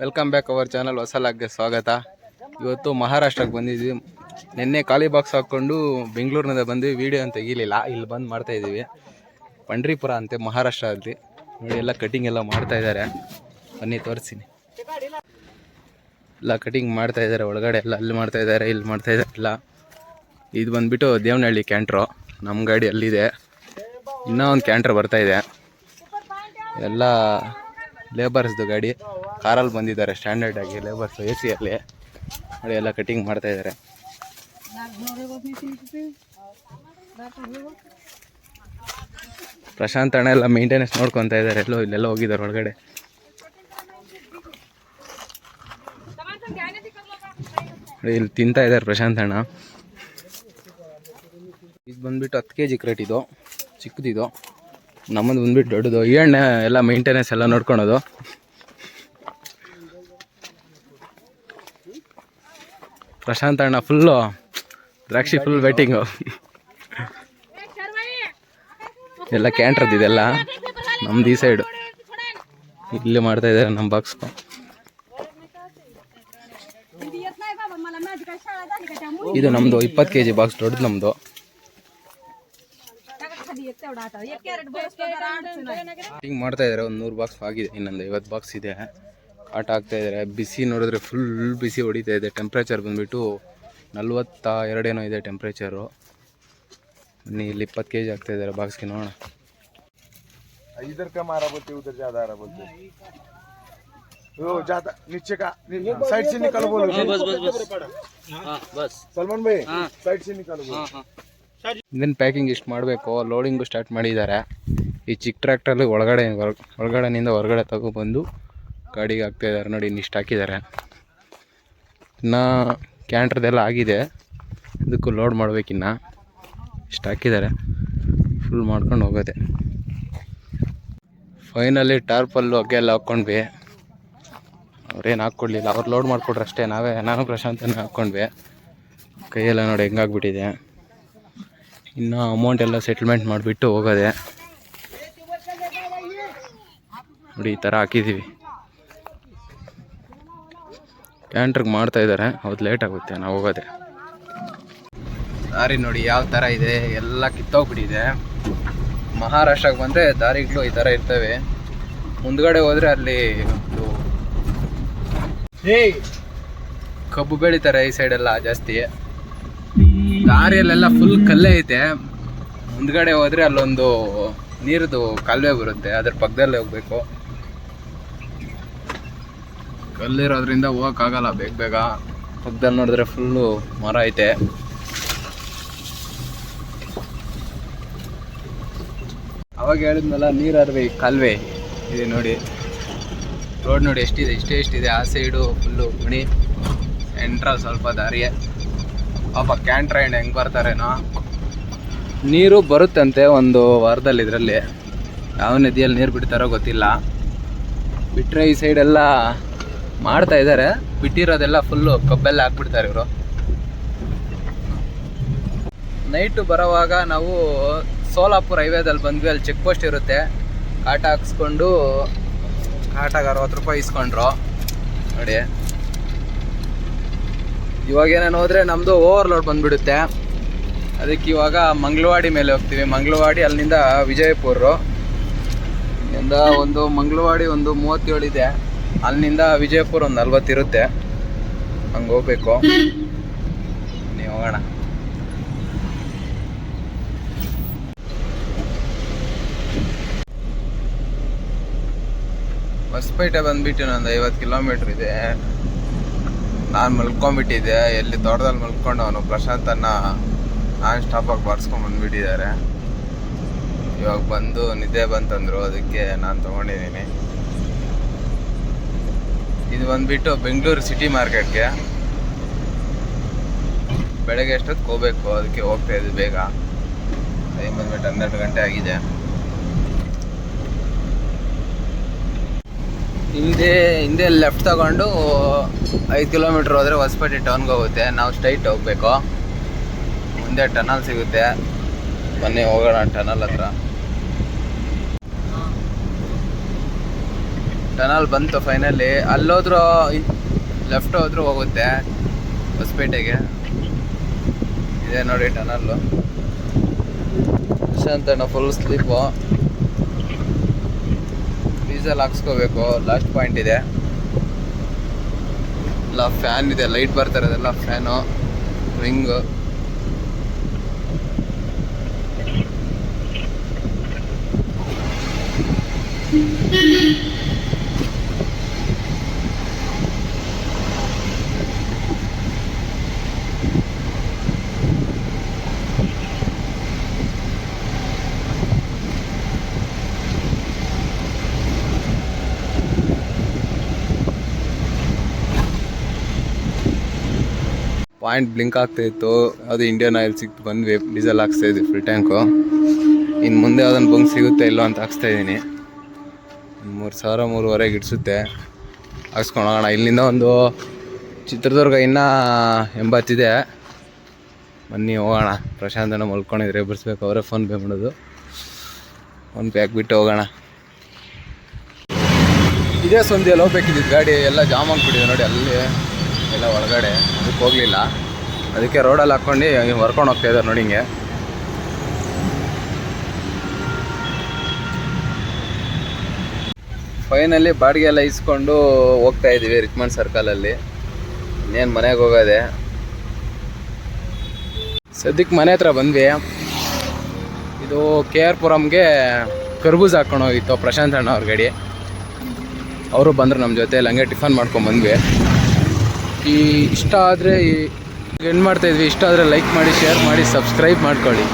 Welcome back our channel ಹೊಸ ಸ್ವಾಗತ ಇವತ್ತು ಮಹಾರಾಷ್ಟ್ರಕ್ಕೆ ಬಂದಿದ್ವಿ. ನಿನ್ನೆ ಖಾಲಿ ಬಾಕ್ಸ್ ಹಾಕ್ಕೊಂಡು ಬೆಂಗಳೂರಿನಿಂದ ಬಂದ್ವಿ. ವೀಡಿಯೋ ಅಂತ ತೆಗಿಲಿಲ್ಲ. ಇಲ್ಲಿ ಬಂದು ಮಾಡ್ತಾ ಇದ್ದೀವಿ. ಪಂಡ್ರಿಪುರ ಅಂತೆ ಮಹಾರಾಷ್ಟ್ರ ಅಲ್ಲಿ. ನೋಡಿ, ಎಲ್ಲ ಕಟಿಂಗ್ ಎಲ್ಲ ಮಾಡ್ತಾ ಇದ್ದಾರೆ. ಬನ್ನಿ, ತೋರಿಸ್ತೀನಿ. ಎಲ್ಲ ಕಟಿಂಗ್ ಮಾಡ್ತಾ ಇದ್ದಾರೆ ಒಳಗಡೆ. ಎಲ್ಲ ಅಲ್ಲಿ ಮಾಡ್ತಾ ಇದ್ದಾರೆ, ಇಲ್ಲಿ ಮಾಡ್ತಾ ಇದ್ದಾರೆ. ಎಲ್ಲ. ಇದು ಬಂದ್ಬಿಟ್ಟು ದೇವನಹಳ್ಳಿ ಕ್ಯಾಂಟ್ರು ನಮ್ಮ ಗಾಡಿ ಅಲ್ಲಿದೆ. ಇನ್ನೂ ಒಂದು ಕ್ಯಾಂಟ್ರ್ ಬರ್ತಾ ಇದೆ. ಎಲ್ಲ ಲೇಬರ್ಸ್ದು ಗಾಡಿ. ಕಾರಲ್ಲಿ ಬಂದಿದ್ದಾರೆ ಸ್ಟ್ಯಾಂಡರ್ಡ್ ಆಗಿ ಲೇಬರ್ಸ್ ಎ ಸಿಯಲ್ಲಿ ನೋಡಿ ಎಲ್ಲ ಕಟಿಂಗ್ ಮಾಡ್ತಾ ಇದ್ದಾರೆ. ಪ್ರಶಾಂತ್ ಅಣ್ಣ ಎಲ್ಲ ಮೇಂಟೆನೆನ್ಸ್ ನೋಡ್ಕೊತಾ ಇದ್ದಾರೆ. ಎಲ್ಲೋ, ಇಲ್ಲೆಲ್ಲ ಹೋಗಿದ್ದಾರೆ ಒಳಗಡೆ. ಇಲ್ಲಿ ತಿಂತಾ ಇದ್ದಾರೆ ಪ್ರಶಾಂತ್ ಅಣ್ಣ. ಇದು ಬಂದ್ಬಿಟ್ಟು ಹತ್ತು ಕೆ ಜಿ ಕ್ರೇಟ್ ಇದು. ಚಿಕ್ಕದಿದು. ನಮ್ಮದು ಬಂದ್ಬಿಟ್ಟು ದೊಡ್ಡದು. ಈ ಎಣ್ಣೆ ಎಲ್ಲ ಮೇಂಟೆನೆನ್ಸ್ ಎಲ್ಲ ನೋಡ್ಕೊಳೋದು. ಪ್ರಶಾಂತ್ ಅಣ್ಣ ಫುಲ್ಲು ದ್ರಾಕ್ಷಿ ಫುಲ್ ವೆಟ್ಟಿಂಗು ಎಲ್ಲ ಕ್ಯಾಂಟ್ರದ್ದು ಇದೆಲ್ಲ. ನಮ್ದು ಈ ಸೈಡು ಇಲ್ಲಿ ಮಾಡ್ತಾ ಇದ್ದಾರೆ ನಮ್ಮ ಬಾಕ್ಸ್ ಇದು ನಮ್ಮದು ಇಪ್ಪತ್ತು ಕೆ ಜಿ ಬಾಕ್ಸ್ ದೊಡ್ಡದು ನಮ್ಮದು ಮಾಡ್ತಾ ಇದ್ದಾರೆ ಒಂದು ನೂರು ಬಾಕ್ಸ್ ಆಗಿದೆ ಇನ್ನೊಂದು ಐವತ್ತು ಬಾಕ್ಸ್ ಇದೆ ಕಾಟ ಆಗ್ತಾ ಇದ್ದಾರೆ ಬಿಸಿ ನೋಡಿದ್ರೆ ಫುಲ್ ಬಿಸಿ ಹೊಡಿತಾ ಇದೆ ಟೆಂಪ್ರೇಚರ್ ಬಂದುಬಿಟ್ಟು ನಲ್ವತ್ತ ಎರಡೇನೋ ಇದೆ ಟೆಂಪ್ರೇಚರು ಬನ್ನಿ ಇಲ್ಲಿ ಇಪ್ಪತ್ತು ಕೆ ಜಿ ಆಗ್ತಾ ಇದ್ದಾರೆ ಬಾಕ್ಸ್ಗೆ ನೋಡೋಣ इधर कम आ रहा बोलते उधर ज्यादा आ रहा बोलते वो ज्यादा नीचे का साइड से निकालो बोलो बस बस सलमान भाई साइड से निकालो बोलो ಇದನ್ನು ಪ್ಯಾಕಿಂಗ್ ಇಷ್ಟು ಮಾಡಬೇಕು. ಲೋಡಿಂಗು ಸ್ಟಾರ್ಟ್ ಮಾಡಿದ್ದಾರೆ. ಈ ಚಿಕ್ಕ ಟ್ರ್ಯಾಕ್ಟ್ರಲ್ಲಿ ಒಳಗಡೆ, ಒಳಗಡೆನಿಂದ ಹೊರಗಡೆ ತಗೊಬಂದು ಗಾಡಿಗೆ ಹಾಕ್ತಾ ಇದ್ದಾರೆ. ನೋಡಿ ಇನ್ನಿಷ್ಟು ಹಾಕಿದ್ದಾರೆ. ಇನ್ನು ಕ್ಯಾಂಟ್ರದೆಲ್ಲ ಆಗಿದೆ. ಇದಕ್ಕೂ ಲೋಡ್ ಮಾಡ್ಬೇಕಿನ್ನ ಇಷ್ಟು ಹಾಕಿದ್ದಾರೆ. ಫುಲ್ ಮಾಡ್ಕೊಂಡು ಹೋಗೋದೆ. ಫೈನಲಿ ಟಾರ್ಪಲ್ಲು ಹಗ್ಗೆ ಎಲ್ಲ ಹಾಕ್ಕೊಂಡ್ವಿ ಅವ್ರೇನು ಹಾಕ್ಕೊಡ್ಲಿಲ್ಲ. ಅವ್ರು ಲೋಡ್ ಮಾಡಿಕೊಟ್ರು ನಾವೇ, ನಾನು ಪ್ರಶಾಂತನೇ ಹಾಕ್ಕೊಂಡ್ವಿ ಕೈಯೆಲ್ಲ ನೋಡಿ ಹೆಂಗಾಗ್ಬಿಟ್ಟಿದೆ. ಇನ್ನು ಅಮೌಂಟ್ ಎಲ್ಲ ಸೆಟಲ್ಮೆಂಟ್ ಮಾಡಿಬಿಟ್ಟು ಹೋಗೋದೆ. ನೋಡಿ, ಈ ಥರ ಹಾಕಿದ್ದೀವಿ ಕ್ಯಾಂಟ್ರಿಗೆ ಮಾಡ್ತಾ ಇದ್ದಾರೆ ಅವತ್ತು ಲೇಟ್ ಆಗುತ್ತೆ, ನಾವು ಹೋಗೋದೆ. ದಾರಿ ನೋಡಿ, ಯಾವ ಥರ ಇದೆ? ಎಲ್ಲ ಕಿತ್ತೋಗ್ಬಿಟ್ಟಿದೆ. ಮಹಾರಾಷ್ಟ್ರಕ್ಕೆ ಬಂದರೆ ದಾರಿಗಳು ಈ ಥರ ಇರ್ತವೆ. ಮುಂದ್ಗಡೆ ಹೋದರೆ ಅಲ್ಲಿ ಕಬ್ಬು ಬೆಳಿತಾರೆ ಈ ಸೈಡೆಲ್ಲ ಜಾಸ್ತಿ. ದಾರಿಯಲ್ಲೆಲ್ಲ ಫುಲ್ ಕಲ್ಲೇ ಐತೆ. ಮುಂದ್ಗಡೆ ಹೋದ್ರೆ ಅಲ್ಲೊಂದು ನೀರದು ಕಾಲುವೆ ಬರುತ್ತೆ, ಅದ್ರ ಪಕ್ಕದಲ್ಲೇ ಹೋಗ್ಬೇಕು. ಕಲ್ಲಿರೋದ್ರಿಂದ ಹೋಗಕ್ಕಾಗಲ್ಲ, ಬೇಗ ಬೇಗ. ಪಕ್ಕದಲ್ಲಿ ನೋಡಿದ್ರೆ ಫುಲ್ಲು ಮರ ಐತೆ. ಅವಾಗ ಹೇಳಿದ್ನಲ್ಲ, ನೀರರ್ವಿ ಕಾಲುವೆ. ಇದೆ ನೋಡಿ. ರೋಡ್ ನೋಡಿ ಎಷ್ಟಿದೆ, ಇಷ್ಟೇ ಎಷ್ಟಿದೆ, ಆ ಸೈಡು ಫುಲ್ಲು ಮಣಿ. ಎಂಟ್ರ ಸ್ವಲ್ಪ ದಾರಿಯೇ. ಪಾಪ ಕ್ಯಾಂಟ್ರೈನ್ ಹೆಂಗೆ ಬರ್ತಾರೇನೋ. ನೀರು ಬರುತ್ತಂತೆ ಒಂದು ವಾರದಲ್ಲಿ ಇದರಲ್ಲಿ. ಯಾವ ನದಿಯಲ್ಲಿ ನೀರು ಬಿಡ್ತಾರೋ ಗೊತ್ತಿಲ್ಲ. ಬಿಟ್ಟರೆ ಈ ಸೈಡೆಲ್ಲ ಮಾಡ್ತಾ ಇದ್ದಾರೆ ಬಿಟ್ಟಿರೋದೆಲ್ಲ ಫುಲ್ಲು ಕಬ್ಬೆಲ್ಲ ಹಾಕ್ಬಿಡ್ತಾರೆ ಇವರು. ನೈಟು ಬರೋವಾಗ ನಾವು ಸೋಲಾಪುರ ಹೈವೇದಲ್ಲಿ ಬಂದ್ವಿ. ಅಲ್ಲಿ ಚೆಕ್ ಪೋಸ್ಟ್ ಇರುತ್ತೆ. ಕಾಟ ಹಾಕ್ಸ್ಕೊಂಡು ಕಾಟಾಗ ಅರವತ್ತು ರೂಪಾಯಿ ಇಸ್ಕೊಂಡ್ರು. ನೋಡಿ. ಇವಾಗ ಏನೇನು ಹೋದ್ರೆ ನಮ್ಮದು ಓವರ್ಲೋಡ್ ಬಂದ್ಬಿಡುತ್ತೆ. ಅದಕ್ಕೆ ಇವಾಗ ಮಂಗಳವಾಡಿ ಮೇಲೆ ಹೋಗ್ತೀವಿ. ಮಂಗಳವಾಡಿ ಅಲ್ಲಿಂದ ವಿಜಯಪುರ. ಇಲ್ಲಿಂದ ಒಂದು ಮಂಗಳವಾಡಿ ಒಂದು ಮೂವತ್ತೇಳು ಇದೆ. ಅಲ್ಲಿಂದ ವಿಜಯಪುರ ಒಂದು ನಲ್ವತ್ತು ಇರುತ್ತೆ. ಹಂಗೆ ಹೋಗ್ಬೇಕು. ನೀವು ಹೋಗೋಣ. ಹೊಸಪೇಟೆ ಬಂದ್ಬಿಟ್ಟು ಒಂದು ಐವತ್ತು ಕಿಲೋಮೀಟ್ರ್ ಇದೆ. ನಾನು ಮಲ್ಕೊಂಡ್ಬಿಟ್ಟಿದ್ದೆ. ಎಲ್ಲಿ ತೋಟದಲ್ಲಿ ಮಲ್ಕೊಂಡು ಅವನು ಪ್ರಶಾಂತನ್ನ ನಾನ್ ಸ್ಟಾಪಾಗಿ ಬರ್ಸ್ಕೊಂಡ್ ಬಂದುಬಿಟ್ಟಿದ್ದಾರೆ ಇವಾಗ ಬಂದು ನಿದ್ದೆ ಬಂತಂದರು. ಅದಕ್ಕೆ ನಾನು ತೊಗೊಂಡಿದ್ದೀನಿ. ಇದು ಬಂದುಬಿಟ್ಟು ಬೆಂಗಳೂರು ಸಿಟಿ ಮಾರ್ಕೆಟ್ಗೆ ಬೆಳಗ್ಗೆ ಎಷ್ಟೊತ್ತಿಗೆ ಹೋಗ್ಬೇಕು. ಅದಕ್ಕೆ ಹೋಗ್ತಾ ಇದ್ದೀವಿ ಬೇಗ. ಟೈಮ್ ಬಂದ್ಬಿಟ್ಟು ಹನ್ನೆರಡು ಗಂಟೆ ಆಗಿದೆ. ಹಿಂದೆ ಹಿಂದೆ ಲೆಫ್ಟ್ ತಗೊಂಡು ಐದು ಕಿಲೋಮೀಟ್ರ್ ಹೋದರೆ ಹೊಸಪೇಟೆ ಟೌನ್ಗೆ ಹೋಗುತ್ತೆ. ನಾವು ಸ್ಟ್ರೈಟ್ ಹೋಗ್ಬೇಕು. ಮುಂದೆ ಟನಲ್ ಸಿಗುತ್ತೆ. ಬನ್ನಿ, ಹೋಗೋಣ ಟನಲ್ ಹತ್ರ. ಟನಲ್ ಬಂತು ಫೈನಲಿ ಅಲ್ಲೋದ್ರೂ ಲೆಫ್ಟ್ ಹೋದ್ರೂ ಹೋಗುತ್ತೆ ಹೊಸಪೇಟೆಗೆ. ಇದೆ ನೋಡಿ ಟನಲ್ಲು ಅಂತ ಫುಲ್ ಸ್ಲೀಪು ಡೀಸೆಲ್ ಹಾಕ್ಸ್ಕೋಬೇಕು ಲಾಸ್ಟ್ ಪಾಯಿಂಟ್ ಇದೆ. ಎಲ್ಲ ಫ್ಯಾನ್ ಇದೆ ಲೈಟ್ ಬರ್ತಾ ಇರೋದೆಲ್ಲ ಫ್ಯಾನು ವಿಂಗು ಪಾಯಿಂಟ್ ಬ್ಲಿಂಕ್ ಆಗ್ತಾ ಇತ್ತು. ಅದು ಇಂಡಿಯನ್ ಆಯಿಲ್ ಸಿಕ್ತು ಬಂದ್ವಿ ಡೀಸೆಲ್ ಹಾಕ್ಸ್ತಾ ಇದ್ವಿ ಫುಲ್ ಟ್ಯಾಂಕು ಇನ್ನು ಮುಂದೆ ಅದನ್ನು ಬಂಕ್ ಸಿಗುತ್ತೆ ಇಲ್ಲೋ ಅಂತ ಹಾಕ್ಸ್ತಾ ಇದ್ದೀನಿ. ಮೂರು ಸಾವಿರ ಮೂರುವರೆಗೆ ಇಡಿಸುತ್ತೆ. ಹಾಕ್ಸ್ಕೊಂಡು ಹೋಗೋಣ. ಇಲ್ಲಿಂದ ಒಂದು ಚಿತ್ರದುರ್ಗ ಇನ್ನೂ ಎಂಬತ್ತಿದೆ. ಬನ್ನಿ, ಹೋಗೋಣ. ಪ್ರಶಾಂತನ ಮಲ್ಕೊಂಡಿದ್ರೆ ಬರ್ಸ್ಬೇಕು ಅವರೇ ಫೋನ್ ಪೇ ಮಾಡೋದು. ಫೋನ್ ಪೇ ಹಾಕ್ಬಿಟ್ಟು ಹೋಗೋಣ. ಇದೇ ಸಂಧಿಯಲ್ಲಿ ಹೋಗ್ಬೇಕಿದ್ದು ಗಾಡಿ ಎಲ್ಲ ಜಾಮ್ ಆಗ್ಬಿಟ್ಟಿದೆ ನೋಡಿ, ಅಲ್ಲಿ. ಎಲ್ಲ ಒಳಗಡೆ, ಅದಕ್ಕೆ ಹೋಗಲಿಲ್ಲ. ಅದಕ್ಕೆ ರೋಡಲ್ಲಿ ಹಾಕ್ಕೊಂಡು ಹೊರ್ಕೊಂಡು ಹೋಗ್ತಾ ಇದ್ದಾರೆ ನೋಡಿ ಹಿಂಗೆ. ಫೈನಲ್ಲಿ ಬಾಡಿಗೆ ಎಲ್ಲ ಇಸ್ಕೊಂಡು ಹೋಗ್ತಾ ಇದ್ದೀವಿ ರಿಕ್ಮಂಡ್ ಸರ್ಕಲಲ್ಲಿ ಇನ್ನೇನು ಮನೆಗೆ ಹೋಗೋದೆ. ಸದ್ಯಕ್ಕೆ ಮನೆ ಹತ್ರ ಬಂದ್ವಿ. ಇದು ಕೆ ಆರ್ ಪುರಮ್ಗೆ ಕರ್ಬೂಜ್ ಹಾಕೊಂಡು ಹೋಗಿತ್ತು ಪ್ರಶಾಂತ್ ಅಣ್ಣ ಅವ್ರ ಗಾಡಿ. ಅವರು ಬಂದರು ನಮ್ಮ ಜೊತೆ ಹಂಗೆ ಟಿಫನ್ ಮಾಡ್ಕೊಂಡು ಬಂದ್ವಿ. ಈ ಇಷ್ಟ ಆದರೆ ಈ ಏನು ಮಾಡ್ತಾಯಿದ್ವಿ ಇಷ್ಟ ಆದರೆ ಲೈಕ್ ಮಾಡಿ ಶೇರ್ ಮಾಡಿ ಸಬ್ಸ್ಕ್ರೈಬ್ ಮಾಡ್ಕೊಳ್ಳಿ.